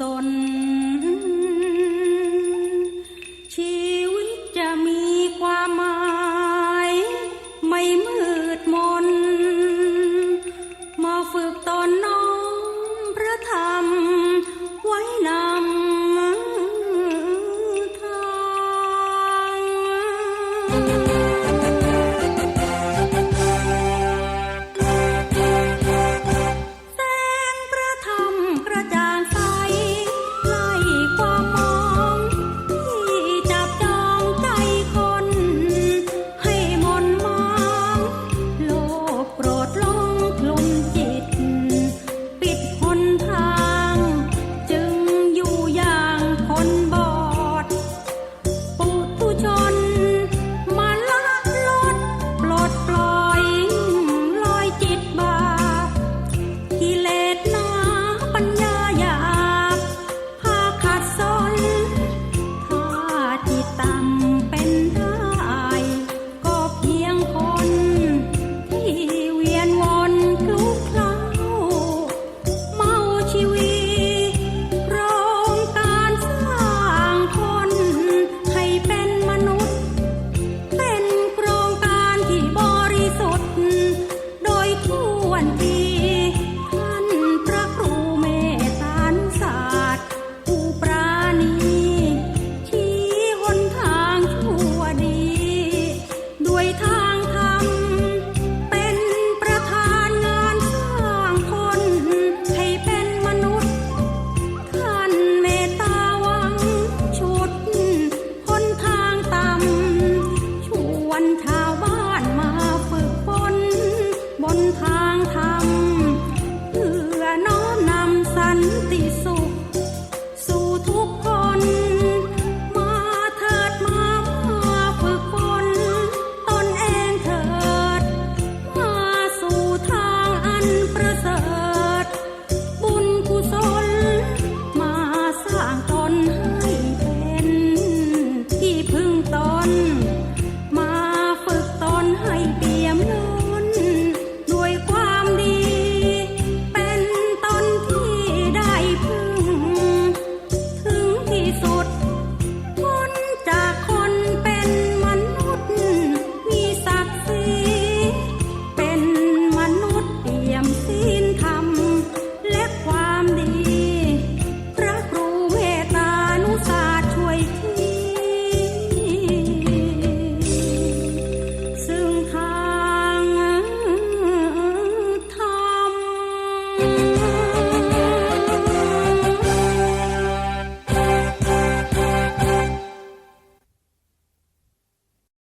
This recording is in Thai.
ศล ชีวิตจะมีความหมาย ไม่มืดมน มาฝึกตอนน้องพระธรรม ไว้นำทาง